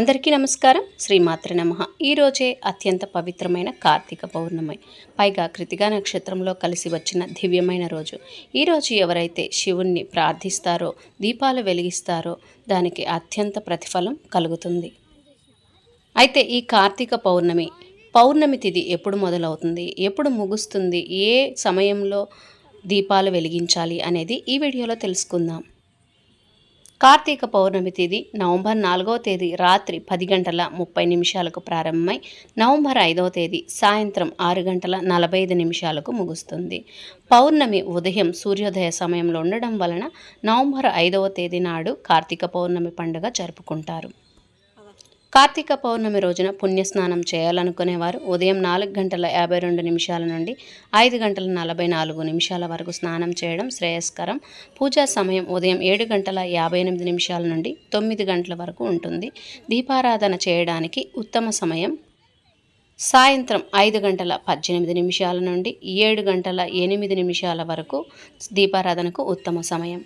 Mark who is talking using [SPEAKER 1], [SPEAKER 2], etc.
[SPEAKER 1] అందరికీ నమస్కారం. శ్రీమాత్ర నమ. ఈరోజే అత్యంత పవిత్రమైన కార్తీక పౌర్ణమి. పైగా కృతిగా నక్షత్రంలో కలిసి వచ్చిన దివ్యమైన రోజు. ఈరోజు ఎవరైతే శివుణ్ణి ప్రార్థిస్తారో దీపాలు వెలిగిస్తారో దానికి అత్యంత ప్రతిఫలం కలుగుతుంది. అయితే ఈ కార్తీక పౌర్ణమి పౌర్ణమి తిథి ఎప్పుడు మొదలవుతుంది? ఎప్పుడు ముగుస్తుంది? ఏ సమయంలో దీపాలు వెలిగించాలి అనేది ఈ వీడియోలో తెలుసుకుందాం. కార్తీక పౌర్ణమి తేదీ నవంబర్ నాలుగవ తేదీ రాత్రి పది గంటల ముప్పై నిమిషాలకు ప్రారంభమై నవంబర్ ఐదవ తేదీ సాయంత్రం ఆరు గంటల నలభై ఐదు నిమిషాలకు ముగుస్తుంది. పౌర్ణమి ఉదయం సూర్యోదయ సమయంలో ఉండడం వలన నవంబర్ ఐదవ తేదీ నాడు కార్తీక పౌర్ణమి పండుగ జరుపుకుంటారు. కార్తీక పౌర్ణమి రోజున పుణ్యస్నానం చేయాలనుకునేవారు. ఉదయం నాలుగు గంటల యాభై రెండు నిమిషాల నుండి ఐదు గంటల నలభై నాలుగు నిమిషాల వరకు స్నానం చేయడం శ్రేయస్కరం. పూజా సమయం ఉదయం ఏడు గంటల యాభై ఎనిమిది నిమిషాల నుండి తొమ్మిది గంటల వరకు ఉంటుంది. దీపారాధన చేయడానికి ఉత్తమ సమయం సాయంత్రం ఐదు గంటల పద్దెనిమిది నిమిషాల నుండి ఏడు గంటల ఎనిమిది నిమిషాల వరకు దీపారాధనకు ఉత్తమ సమయం.